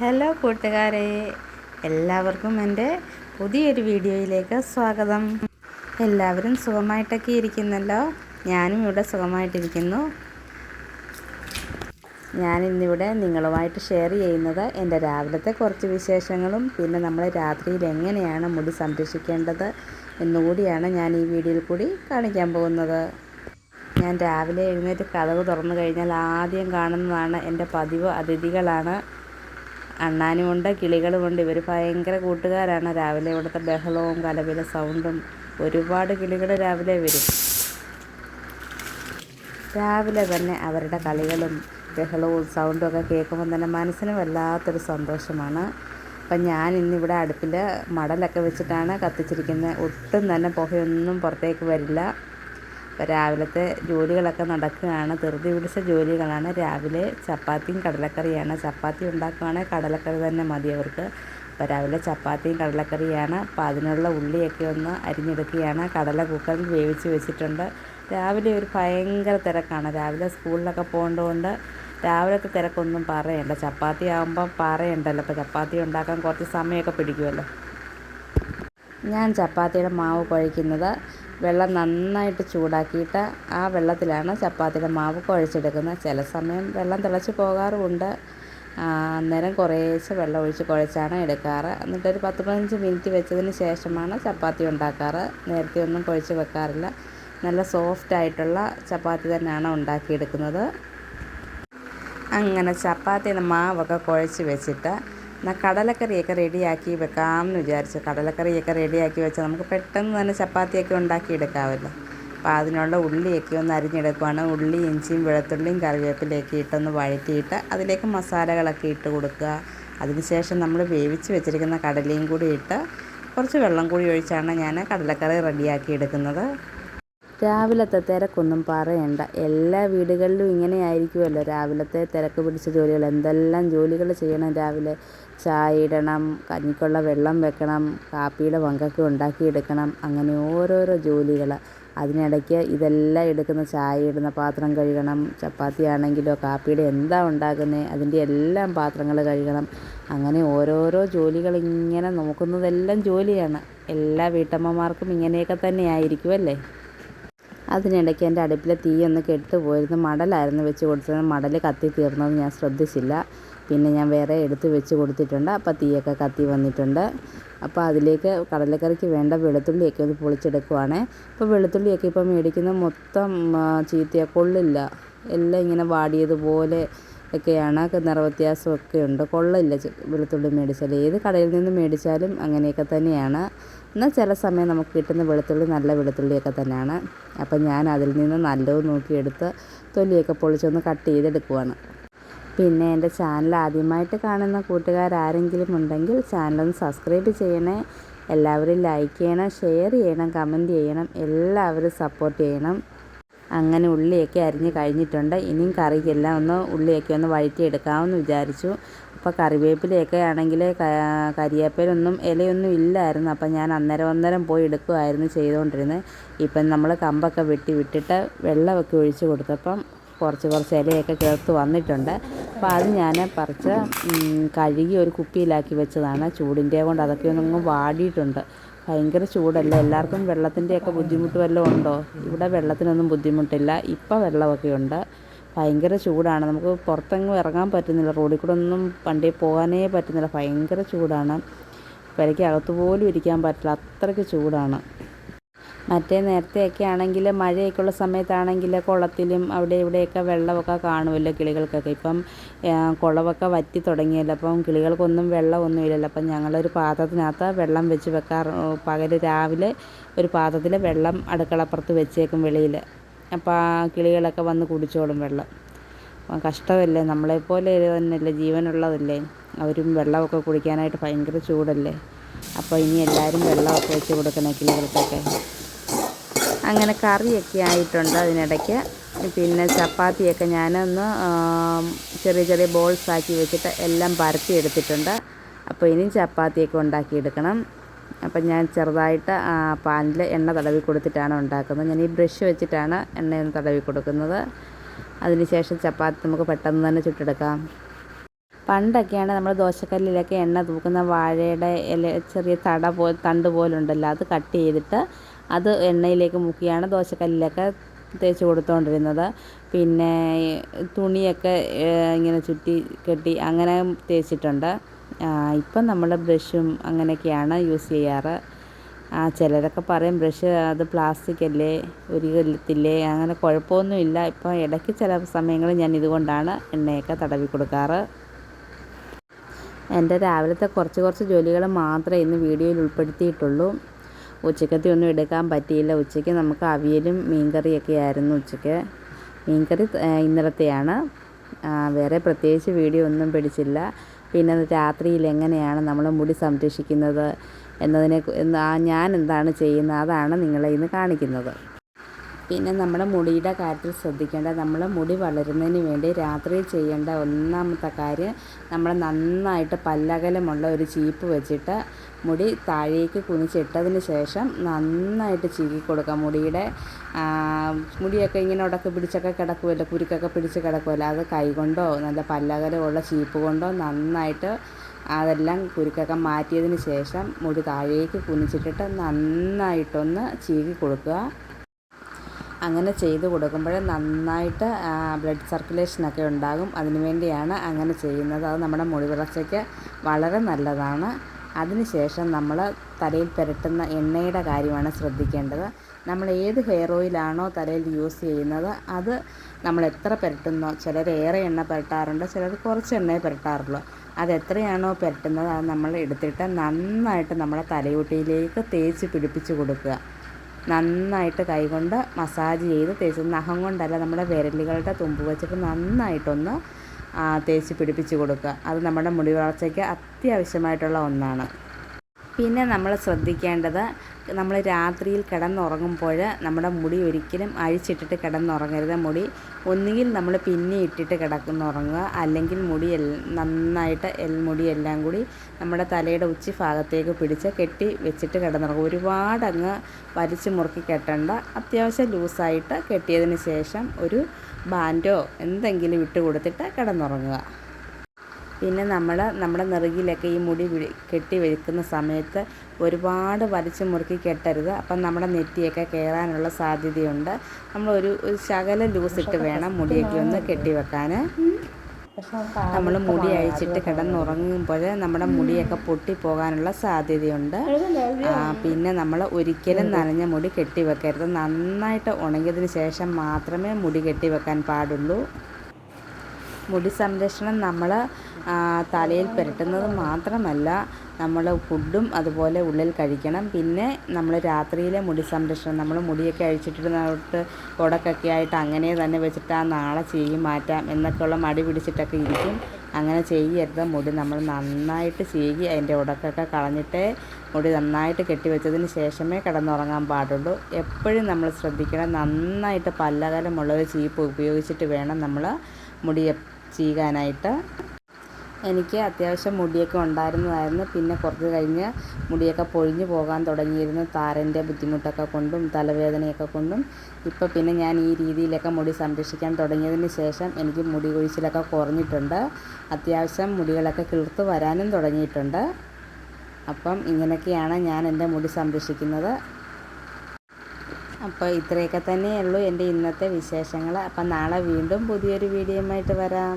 Hello കൂട്ടുകാരെ എല്ലാവർക്കും എന്റെ പുതിയൊരു വീഡിയോയിലേക്ക് സ്വാഗതം. എല്ലാവരും സുഖമായിട്ടൊക്കെ ഇരിക്കുന്നല്ലോ? ഞാനും ഇവിടെ സുഖമായിട്ടിരിക്കുന്നു. ഞാൻ ഇന്നിവിടെ നിങ്ങളുമായിട്ട് ഷെയർ ചെയ്യുന്നത് എന്റെ രാവിലത്തെ കുറച്ച് വിശേഷങ്ങളും പിന്നെ നമ്മൾ രാത്രിയിൽ എങ്ങനെയാണ് മുടി സംരക്ഷിക്കേണ്ടത് എന്നുകൂടിയാണ് ഞാൻ ഈ വീഡിയോയിൽ കൂടി കാണിക്കാൻ പോകുന്നത്. ഞാൻ രാവിലെ എഴുന്നേറ്റ് കഥവ് തുറന്നു കഴിഞ്ഞാൽ ആദ്യം കാണുന്നതാണ് എന്റെ പതിവ് അതിഥികളാണ്. അണ്ണാനുമുണ്ട് കിളികളുമുണ്ട് ഇവർ ഭയങ്കര കൂട്ടുകാരാണ്. രാവിലെ ഇവിടുത്തെ ബഹളവും കലവിലെ സൗണ്ടും ഒരുപാട് കിളികൾ രാവിലെ വരും. രാവിലെ തന്നെ അവരുടെ കളികളും ബഹളവും സൗണ്ടും ഒക്കെ കേൾക്കുമ്പോൾ തന്നെ മനസ്സിന് വല്ലാത്തൊരു സന്തോഷമാണ്. അപ്പം ഞാൻ ഇന്നിവിടെ അടുപ്പിൽ മടലൊക്കെ വെച്ചിട്ടാണ് കത്തിച്ചിരിക്കുന്നത് ഒട്ടും തന്നെ പുകയൊന്നും പുറത്തേക്ക് വരില്ല. അപ്പോൾ രാവിലത്തെ ജോലികളൊക്കെ നടക്കുകയാണ്. ധൃതി പിടിച്ച ജോലികളാണ്. രാവിലെ ചപ്പാത്തിയും കടലക്കറിയാണ്. ചപ്പാത്തി ഉണ്ടാക്കുകയാണെങ്കിൽ കടലക്കറി തന്നെ മതി അവർക്ക്. അപ്പോൾ രാവിലെ ചപ്പാത്തിയും കടലക്കറിയാണ്. അപ്പോൾ അതിനുള്ള ഉള്ളിയൊക്കെ ഒന്ന് അരിഞ്ഞെടുക്കുകയാണ്. കടല കുക്കറിൽ വേവിച്ച് വെച്ചിട്ടുണ്ട്. രാവിലെ ഒരു ഭയങ്കര തിരക്കാണ്. രാവിലെ സ്കൂളിലൊക്കെ പോകേണ്ടതുകൊണ്ട് രാവിലത്തെ തിരക്കൊന്നും പറയണ്ട. ചപ്പാത്തി ആകുമ്പോൾ പറയണ്ടല്ലോ. അപ്പോൾ ചപ്പാത്തി ഉണ്ടാക്കാൻ കുറച്ച് സമയമൊക്കെ പിടിക്കുമല്ലോ. ഞാൻ ചപ്പാത്തിയുടെ മാവ് കുഴയ്ക്കുന്നത് വെള്ളം നന്നായിട്ട് ചൂടാക്കിയിട്ട് ആ വെള്ളത്തിലാണ് ചപ്പാത്തിയുടെ മാവ് കുഴച്ചെടുക്കുന്നത്. ചില സമയം വെള്ളം തിളച്ച് പോകാറുമുണ്ട്. അന്നേരം കുറേശ്ശെ വെള്ളം ഒഴിച്ച് കുഴച്ചാണ് എടുക്കാറ്. എന്നിട്ടൊരു പത്ത് പതിനഞ്ച് മിനിറ്റ് വെച്ചതിന് ശേഷമാണ് ചപ്പാത്തി ഉണ്ടാക്കാറ്. നേരത്തെ ഒന്നും കുഴച്ച് വെക്കാറില്ല. നല്ല സോഫ്റ്റ് ആയിട്ടുള്ള ചപ്പാത്തി തന്നെയാണ് ഉണ്ടാക്കിയെടുക്കുന്നത്. അങ്ങനെ ചപ്പാത്തിയുടെ മാവൊക്കെ കുഴച്ച് വെച്ചിട്ട് എന്നാൽ കടലക്കറിയൊക്കെ റെഡിയാക്കി വെക്കാമെന്ന് വിചാരിച്ചു. കടലക്കറിയൊക്കെ റെഡിയാക്കി വെച്ചാൽ നമുക്ക് പെട്ടെന്ന് തന്നെ ചപ്പാത്തിയൊക്കെ ഉണ്ടാക്കിയെടുക്കാമല്ലോ. അപ്പോൾ അതിനുള്ള ഉള്ളിയൊക്കെ ഒന്ന് അരിഞ്ഞെടുക്കുവാണ്. ഉള്ളി ഇഞ്ചിയും വെളുത്തുള്ളിയും കറിവേപ്പിലയൊക്കെ ഇട്ടൊന്ന് വഴറ്റിയിട്ട് അതിലേക്ക് മസാലകളൊക്കെ ഇട്ട് കൊടുക്കുക. അതിനുശേഷം നമ്മൾ വേവിച്ച് വെച്ചിരിക്കുന്ന കടലയും കൂടി ഇട്ട് കുറച്ച് വെള്ളം കൂടി ഒഴിച്ചാണ് ഞാൻ കടലക്കറി റെഡിയാക്കി എടുക്കുന്നത്. രാവിലത്തെ തിരക്കൊന്നും പറയണ്ട. എല്ലാ വീടുകളിലും ഇങ്ങനെ ആയിരിക്കുമല്ലോ രാവിലത്തെ തിരക്ക് പിടിച്ച ജോലികൾ. എന്തെല്ലാം ജോലികൾ ചെയ്യണം രാവിലെ? ചായ ഇടണം കഞ്ഞിക്കുള്ള വെള്ളം വെക്കണം കാപ്പിയുടെ പങ്കൊക്കെ ഉണ്ടാക്കിയെടുക്കണം. അങ്ങനെ ഓരോരോ ജോലികൾ. അതിനിടയ്ക്ക് ഇതെല്ലാം എടുക്കുന്ന ചായ ഇടുന്ന പാത്രം കഴുകണം. ചപ്പാത്തി ആണെങ്കിലോ കാപ്പിയുടെ എന്താ ഉണ്ടാക്കുന്നത് അതിന്റെ എല്ലാം പാത്രങ്ങൾ കഴുകണം. അങ്ങനെ ഓരോരോ ജോലികൾ ഇങ്ങനെ നോക്കുന്നതെല്ലാം ജോലിയാണ്. എല്ലാ വീട്ടമ്മമാർക്കും ഇങ്ങനെയൊക്കെ തന്നെ ആയിരിക്കും അല്ലേ? അതിനിടയ്ക്ക് എന്റെ അടുപ്പിലെ തീ ഒന്ന് കെട്ടുപോയിരുന്നു മടലായിരുന്നു വെച്ച് കൊടുത്തത്. മടൽ കത്തി തീർന്നത് ഞാൻ ശ്രദ്ധിച്ചില്ല. പിന്നെ ഞാൻ വേറെ എടുത്ത് വെച്ച് കൊടുത്തിട്ടുണ്ട്. അപ്പോൾ തീയൊക്കെ കത്തി വന്നിട്ടുണ്ട്. അപ്പോൾ അതിലേക്ക് കടലക്കറിക്ക് വേണ്ട വെളുത്തുള്ളിയൊക്കെ ഒന്ന് പൊളിച്ചെടുക്കുവാണ്. അപ്പോൾ വെളുത്തുള്ളിയൊക്കെ ഇപ്പോൾ മേടിക്കുന്ന മൊത്തം ചീത്തയ കൊള്ളില്ല. എല്ലാം ഇങ്ങനെ വാടിയതുപോലെ ഒക്കെയാണ്. നിറവ്യത്യാസമൊക്കെ ഉണ്ട്. കൊള്ളില്ല വെളുത്തുള്ളി മേടിച്ചാൽ. ഏത് കടയിൽ നിന്ന് മേടിച്ചാലും അങ്ങനെയൊക്കെ തന്നെയാണ്. എന്നാൽ ചില സമയം നമുക്ക് കിട്ടുന്ന വെളുത്തുള്ളി നല്ല വെളുത്തുള്ളിയൊക്കെ തന്നെയാണ്. അപ്പം ഞാൻ അതിൽ നിന്ന് നല്ലത് നോക്കിയെടുത്ത് തൊലിയൊക്കെ പൊളിച്ചൊന്ന് കട്ട് ചെയ്തെടുക്കുവാണ്. പിന്നെ എന്റെ ചാനൽ ആദ്യമായിട്ട് കാണുന്ന കൂട്ടുകാരാരെങ്കിലും ഉണ്ടെങ്കിൽ ചാനലൊന്ന് സബ്സ്ക്രൈബ് ചെയ്യണേ. എല്ലാവരും ലൈക്ക് ചെയ്യണം ഷെയർ ചെയ്യണം കമന്റ് ചെയ്യണം എല്ലാവരും സപ്പോർട്ട് ചെയ്യണം. അങ്ങനെ ഉള്ളിയൊക്കെ അരിഞ്ഞ് കഴിഞ്ഞിട്ടുണ്ട്. ഇനിയും കറിക്കെല്ലാം ഒന്ന് ഉള്ളിയൊക്കെ ഒന്ന് വഴറ്റിയെടുക്കാമെന്ന് വിചാരിച്ചു. അപ്പോൾ കറിവേപ്പിലയൊക്കെ ആണെങ്കിൽ കരിയേപ്പിലൊന്നും ഇലയൊന്നും ഇല്ലായിരുന്നു. അപ്പം ഞാൻ അന്നേരം അന്നേരം പോയി എടുക്കുമായിരുന്നു ചെയ്തുകൊണ്ടിരുന്നത് ഇപ്പം നമ്മൾ കമ്പൊക്കെ വെട്ടി വിട്ടിട്ട് വെള്ളമൊക്കെ ഒഴിച്ച് കൊടുത്തപ്പം കുറച്ച് കുറച്ച് ഇലയൊക്കെ ചേർത്ത് വന്നിട്ടുണ്ട്. അപ്പോൾ അത് ഞാൻ പറിച്ച് കഴുകി ഒരു കുപ്പിയിലാക്കി വെച്ചതാണ്. ചൂടിന്റെ കൊണ്ട് അതൊക്കെ ഒന്നും വാടിയിട്ടുണ്ട്. ഭയങ്കര ചൂടല്ല? എല്ലാവർക്കും വെള്ളത്തിന്റെയൊക്കെ ബുദ്ധിമുട്ട് വല്ലതും ഉണ്ടോ? ഇവിടെ വെള്ളത്തിനൊന്നും ബുദ്ധിമുട്ടില്ല. ഇപ്പം വെള്ളമൊക്കെ ഉണ്ട്. ഭയങ്കര ചൂടാണ്. നമുക്ക് പുറത്തെങ്ങും ഇറങ്ങാൻ പറ്റുന്നില്ല. റോഡിൽ കൂടെ ഒന്നും പണ്ടേ പോകാനേ പറ്റുന്നില്ല. ഭയങ്കര ചൂടാണ്. പെരയ്ക്ക് അകത്ത് പോലും ഇരിക്കാൻ പറ്റില്ല. അത്രയ്ക്ക് ചൂടാണ്. മറ്റേ നേരത്തെയൊക്കെ ആണെങ്കിൽ മഴയൊക്കെ ഉള്ള സമയത്താണെങ്കിൽ കുളത്തിലും അവിടെ ഇവിടെയൊക്കെ വെള്ളമൊക്കെ കാണുമല്ലോ കിളികൾക്കൊക്കെ. ഇപ്പം കുളമൊക്കെ വറ്റി തുടങ്ങിയല്ലോ. അപ്പം കിളികൾക്കൊന്നും വെള്ളമൊന്നും ഇല്ലല്ലോ. അപ്പം ഞങ്ങളൊരു പാത്രത്തിനകത്ത് വെള്ളം വെച്ച് വെക്കാറ് പകൽ രാവിലെ ഒരു പാത്രത്തിൽ വെള്ളം അടുക്കളപ്പുറത്ത് വെച്ചേക്കും വെളിയിൽ അപ്പോൾ ആ കിളികളൊക്കെ വന്ന് കുടിച്ചോളും വെള്ളം. കഷ്ടമല്ലേ? നമ്മളെപ്പോലെ തന്നെയല്ലേ? ജീവനുള്ളതല്ലേ? അവരും വെള്ളമൊക്കെ കുടിക്കാനായിട്ട് ഭയങ്കര ചൂടല്ലേ? അപ്പോൾ ഇനി എല്ലാവരും വെള്ളമൊക്കെ വെച്ച് കൊടുക്കണേ കിളികൾക്കൊക്കെ. അങ്ങനെ കറിയൊക്കെ ആയിട്ടുണ്ട് അതിനിടയ്ക്ക്. പിന്നെ ചപ്പാത്തിയൊക്കെ ഞാനൊന്ന് ചെറിയ ചെറിയ ബോൾസ് ആക്കി വെച്ചിട്ട് എല്ലാം പരത്തി എടുത്തിട്ടുണ്ട്. അപ്പോൾ ഇനി ചപ്പാത്തിയൊക്കെ ഉണ്ടാക്കിയെടുക്കണം. അപ്പം ഞാൻ ചെറുതായിട്ട് പാനിൽ എണ്ണ തടവി കൊടുത്തിട്ടാണ് ഉണ്ടാക്കുന്നത്. ഞാൻ ഈ ബ്രഷ് വെച്ചിട്ടാണ് എണ്ണ തടവി കൊടുക്കുന്നത്. അതിനുശേഷം ചപ്പാത്തി നമുക്ക് പെട്ടെന്ന് തന്നെ ചുട്ടെടുക്കാം. പണ്ടൊക്കെയാണ് നമ്മൾ ദോശക്കല്ലിലൊക്കെ എണ്ണ തൂക്കുന്ന വാഴയുടെ ഇല ചെറിയ തട പോ തണ്ട് പോലുണ്ടല്ലോ. അത് കട്ട് ചെയ്തിട്ട് അത് എണ്ണയിലേക്ക് മുക്കിയാണ് ദോശക്കല്ലിലൊക്കെ തേച്ച് കൊടുത്തുകൊണ്ടിരുന്നത് പിന്നെ തുണിയൊക്കെ ഇങ്ങനെ ചുറ്റി കെട്ടി അങ്ങനെ തേച്ചിട്ടുണ്ട്. ഇപ്പം നമ്മൾ ബ്രഷും അങ്ങനെയൊക്കെയാണ് യൂസ് ചെയ്യാറ്. ആ ചിലരൊക്കെ പറയും ബ്രഷ് അത് പ്ലാസ്റ്റിക് അല്ലേ ഒരു ഉരുകത്തില്ലേ അങ്ങനെ കുഴപ്പമൊന്നുമില്ല ഇപ്പം ഇടയ്ക്ക് ചില സമയങ്ങളിൽ ഞാൻ ഇതുകൊണ്ടാണ് എണ്ണയൊക്കെ തടവി കൊടുക്കാറ്. എന്റെ രാവിലത്തെ കുറച്ച് കുറച്ച് ജോലികൾ മാത്രമേ ഇന്ന് വീഡിയോയിൽ ഉൾപ്പെടുത്തിയിട്ടുള്ളൂ. ഉച്ചക്കത്തെ ഒന്നും എടുക്കാൻ പറ്റിയില്ല. ഉച്ചയ്ക്ക് നമുക്ക് അവിയലും മീൻകറിയൊക്കെ ആയിരുന്നു ഉച്ചയ്ക്ക്. മീൻകറി ഇന്നലത്തെയാണ്. വേറെ പ്രത്യേകിച്ച് വീഡിയോ ഒന്നും പിടിച്ചില്ല. പിന്നെ രാത്രിയിൽ എങ്ങനെയാണ് നമ്മൾ മുടി സംരക്ഷിക്കുന്നത് എന്നതിനെ ഞാൻ എന്താണ് ചെയ്യുന്നത് അതാണ് നിങ്ങളെ ഇന്ന് കാണിക്കുന്നത്. പിന്നെ നമ്മുടെ മുടിയുടെ കാര്യത്തിൽ ശ്രദ്ധിക്കേണ്ട നമ്മൾ മുടി വളരുന്നതിന് വേണ്ടി രാത്രി ചെയ്യേണ്ട ഒന്നാമത്തെ കാര്യം നമ്മൾ നന്നായിട്ട് പല്ലകലമുള്ള ഒരു ചീപ്പ് വെച്ചിട്ട് മുടി താഴേക്ക് കുനിച്ചിട്ടതിന് ശേഷം നന്നായിട്ട് ചീകി കൊടുക്കുക മുടിയുടെ മുടിയൊക്കെ ഇങ്ങനെ ഉടക്കി പിടിച്ചൊക്കെ കിടക്കുമല്ലോ കുരുക്കൊക്കെ പിടിച്ച് കിടക്കുമല്ലോ അത് കൈകൊണ്ടോ നല്ല പല്ലകലമുള്ള ചീപ്പ് കൊണ്ടോ നന്നായിട്ട് അതെല്ലാം കുരുക്കൊക്കെ മാറ്റിയതിന് ശേഷം മുടി താഴേക്ക് കുനിച്ചിട്ടിട്ട് നന്നായിട്ടൊന്ന് ചീകി കൊടുക്കുക. അങ്ങനെ ചെയ്ത് കൊടുക്കുമ്പോൾ നന്നായിട്ട് ബ്ലഡ് സർക്കുലേഷനൊക്കെ ഉണ്ടാകും. അതിനു വേണ്ടിയാണ് അങ്ങനെ ചെയ്യുന്നത്. അത് നമ്മുടെ മുടി വളർച്ചയ്ക്ക് വളരെ നല്ലതാണ്. അതിനുശേഷം നമ്മൾ തലയിൽ പുരട്ടുന്ന എണ്ണയുടെ കാര്യമാണ് ശ്രദ്ധിക്കേണ്ടത്. നമ്മൾ ഏത് ഹെയർ ഓയിലാണോ തലയിൽ യൂസ് ചെയ്യുന്നത് അത് നമ്മൾ എത്ര പുരട്ടുന്നോ ചിലർ ഏറെ എണ്ണ പുരട്ടാറുണ്ട് ചിലർ കുറച്ച് എണ്ണയെ പുരട്ടാറുള്ളൂ. അത് എത്രയാണോ പുരട്ടുന്നത് അത് നമ്മൾ എടുത്തിട്ട് നന്നായിട്ട് നമ്മുടെ തലയോട്ടിയിലേക്ക് തേച്ച് പിടിപ്പിച്ച് കൊടുക്കുക. നന്നായിട്ട് കൈകൊണ്ട് മസാജ് ചെയ്ത് തേച്ച് നഖം കൊണ്ടല്ല നമ്മുടെ വിരലുകളുടെ തുമ്പ് വെച്ചിട്ട് നന്നായിട്ടൊന്ന് തേച്ച് പിടിപ്പിച്ച് കൊടുക്കുക. അത് നമ്മുടെ മുടി വളർച്ചയ്ക്ക് അത്യാവശ്യമായിട്ടുള്ള ഒന്നാണ്. പിന്നെ നമ്മൾ ശ്രദ്ധിക്കേണ്ടത് നമ്മൾ രാത്രിയിൽ കിടന്നുറങ്ങുമ്പോൾ നമ്മുടെ മുടി ഒരിക്കലും അഴിച്ചിട്ടിട്ട് കിടന്നുറങ്ങരുത്. മുടി ഒന്നുകിൽ നമ്മൾ പിന്നെ ഇട്ടിട്ട് കിടക്കുന്നുറങ്ങുക അല്ലെങ്കിൽ മുടി നന്നായിട്ട് എൽ മുടി എല്ലാം കൂടി നമ്മുടെ തലയുടെ ഉച്ചി ഭാഗത്തേക്ക് പിടിച്ച് കെട്ടി വെച്ചിട്ട് കിടന്നുറങ്ങുക. ഒരുപാടങ്ങ് വലിച്ച് മുറുക്കി കെട്ടണ്ട. അത്യാവശ്യം ലൂസായിട്ട് കെട്ടിയതിന് ശേഷം ഒരു ബാൻഡോ എന്തെങ്കിലും ഇട്ട് കൊടുത്തിട്ട് കിടന്നുറങ്ങുക. പിന്നെ നമ്മൾ നമ്മുടെ നെറുകിലൊക്കെ ഈ മുടി കെട്ടി വെക്കുന്ന സമയത്ത് ഒരുപാട് വലിച്ചു മുറുക്കി കെട്ടരുത്. അപ്പം നമ്മുടെ നെറ്റിയൊക്കെ കയറാനുള്ള സാധ്യതയുണ്ട്. നമ്മളൊരു ഒരു ശകല ലൂസിട്ട് വേണം മുടിയൊക്കെ ഒന്ന് കെട്ടി വെക്കാൻ നമ്മൾ മുടി അഴിച്ചിട്ട് കിടന്നുറങ്ങുമ്പോൾ നമ്മുടെ മുടിയൊക്കെ പൊട്ടിപ്പോകാനുള്ള സാധ്യതയുണ്ട്. പിന്നെ നമ്മൾ ഒരിക്കലും നനഞ്ഞ മുടി കെട്ടി വെക്കരുത്. നന്നായിട്ട് ഉണങ്ങിയതിന് ശേഷം മാത്രമേ മുടി കെട്ടി വെക്കാൻ പാടുള്ളൂ. മുടി സംരക്ഷണം നമ്മൾ തലയിൽ പുരട്ടുന്നത് മാത്രമല്ല നമ്മൾ ഫുഡും അതുപോലെ ഉള്ളിൽ കഴിക്കണം. പിന്നെ നമ്മൾ രാത്രിയിലെ മുടി സംരക്ഷണം നമ്മൾ മുടിയൊക്കെ അഴിച്ചിട്ടിട്ട് കൊടക്കൊക്കെ ആയിട്ട് അങ്ങനെ തന്നെ വെച്ചിട്ട് ആ നാളെ ചെയ്യും മാറ്റാം എന്നൊക്കെയുള്ള മടി പിടിച്ചിട്ടൊക്കെ ഇരിക്കും. അങ്ങനെ ചെയ്യരുത്. മുടി നമ്മൾ നന്നായിട്ട് ചെയ്യി അതിന്റെ ഉടക്കൊക്കെ കളഞ്ഞിട്ടേ മുടി നന്നായിട്ട് കെട്ടിവെച്ചതിന് ശേഷമേ കിടന്നുറങ്ങാൻ പാടുള്ളൂ. എപ്പോഴും നമ്മൾ ശ്രദ്ധിക്കണം. നന്നായിട്ട് പല്ലകലമുള്ളൊരു ചീപ്പ് ഉപയോഗിച്ചിട്ട് വേണം നമ്മൾ മുടി ചീകാനായിട്ട്. എനിക്ക് അത്യാവശ്യം മുടിയൊക്കെ ഉണ്ടായിരുന്നതായിരുന്നു. പിന്നെ കുറച്ച് കഴിഞ്ഞ് മുടിയൊക്കെ പൊഴിഞ്ഞു പോകാൻ തുടങ്ങിയിരുന്നു. താരന്റെ ബുദ്ധിമുട്ടൊക്കെ കൊണ്ടും തലവേദനയൊക്കെ കൊണ്ടും. ഇപ്പോൾ പിന്നെ ഞാൻ ഈ രീതിയിലൊക്കെ മുടി സംരക്ഷിക്കാൻ തുടങ്ങിയതിന് ശേഷം എനിക്ക് മുടി കൊഴിച്ചിലൊക്കെ കുറഞ്ഞിട്ടുണ്ട്. അത്യാവശ്യം മുടികളൊക്കെ കിളിർത്ത് വരാനും തുടങ്ങിയിട്ടുണ്ട്. അപ്പം ഇങ്ങനെയൊക്കെയാണ് ഞാൻ എന്റെ മുടി സംരക്ഷിക്കുന്നത്. അപ്പോൾ ഇത്രയൊക്കെ തന്നെയുള്ളൂ എന്റെ ഇന്നത്തെ വിശേഷങ്ങൾ. അപ്പം നാളെ വീണ്ടും പുതിയൊരു വീഡിയോയുമായിട്ട് വരാം.